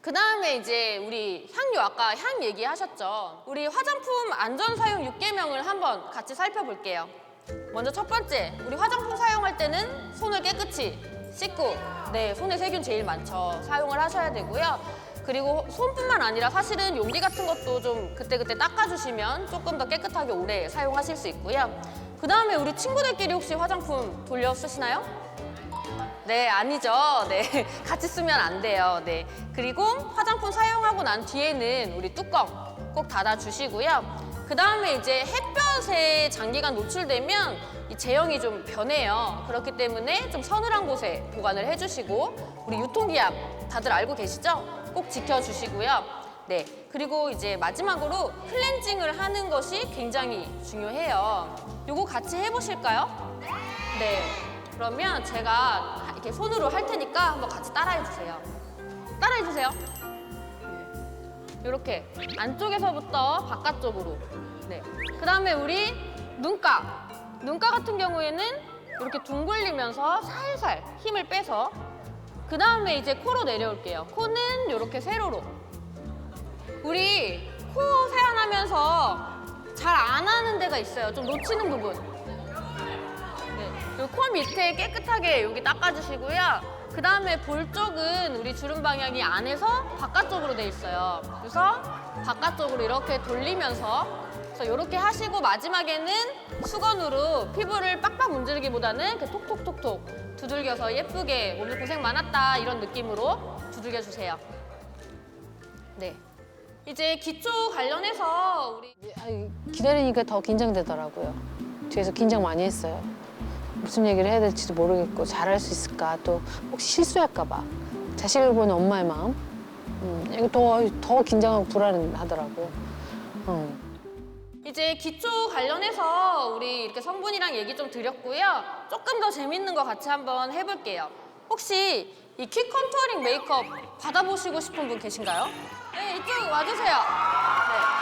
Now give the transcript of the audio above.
그 다음에 이제 우리 향료 아까 향 얘기하셨죠. 우리 화장품 안전 사용 6개명을 한번 같이 살펴볼게요. 먼저 첫 번째, 우리 화장품 사용할 때는 손을 깨끗이 씻고, 네, 손에 세균 제일 많죠. 사용을 하셔야 되고요. 그리고 손뿐만 아니라 사실은 용기 같은 것도 좀 그때그때 닦아주시면 조금 더 깨끗하게 오래 사용하실 수 있고요. 그 다음에 우리 친구들끼리 혹시 화장품 돌려 쓰시나요? 네, 아니죠. 네, 같이 쓰면 안 돼요. 네. 그리고 화장품 사용하고 난 뒤에는 우리 뚜껑 꼭 닫아주시고요. 그 다음에 이제 햇볕에 장기간 노출되면 이 제형이 좀 변해요. 그렇기 때문에 좀 서늘한 곳에 보관을 해주시고 우리 유통기한 다들 알고 계시죠? 꼭 지켜주시고요. 네. 그리고 이제 마지막으로 클렌징을 하는 것이 굉장히 중요해요. 요거 같이 해보실까요? 네. 그러면 제가 이렇게 손으로 할 테니까 한번 같이 따라해 주세요. 따라해 주세요. 이렇게 안쪽에서부터 바깥쪽으로. 네. 그 다음에 우리 눈가. 눈가 같은 경우에는 이렇게 둥글리면서 살살 힘을 빼서 그 다음에 이제 코로 내려올게요. 코는 이렇게 세로로. 우리 코 세안하면서 잘 안 하는 데가 있어요. 좀 놓치는 부분. 네. 그리고 코 밑에 깨끗하게 여기 닦아주시고요. 그 다음에 볼 쪽은 우리 주름 방향이 안에서 바깥쪽으로 돼 있어요. 그래서 바깥쪽으로 이렇게 돌리면서 그래서 이렇게 하시고 마지막에는 수건으로 피부를 빡빡 문지르기보다는 이렇게 톡톡톡톡 두들겨서 예쁘게 오늘 고생 많았다 이런 느낌으로 두들겨 주세요. 네. 이제 기초 관련해서 우리 아이, 기다리니까 더 긴장되더라고요. 뒤에서 긴장 많이 했어요. 무슨 얘기를 해야 될지도 모르겠고 잘할 수 있을까 또 혹시 실수할까 봐 자식을 보는 엄마의 마음 음, 이거 더, 더 긴장하고 불안하더라고요. 음. 이제 기초 관련해서 우리 이렇게 성분이랑 얘기 좀 드렸고요. 조금 더 재밌는 거 같이 한번 해볼게요. 혹시 이퀵 컨투어링 메이크업 받아보시고 싶은 분 계신가요? 네, 이쪽 와주세요.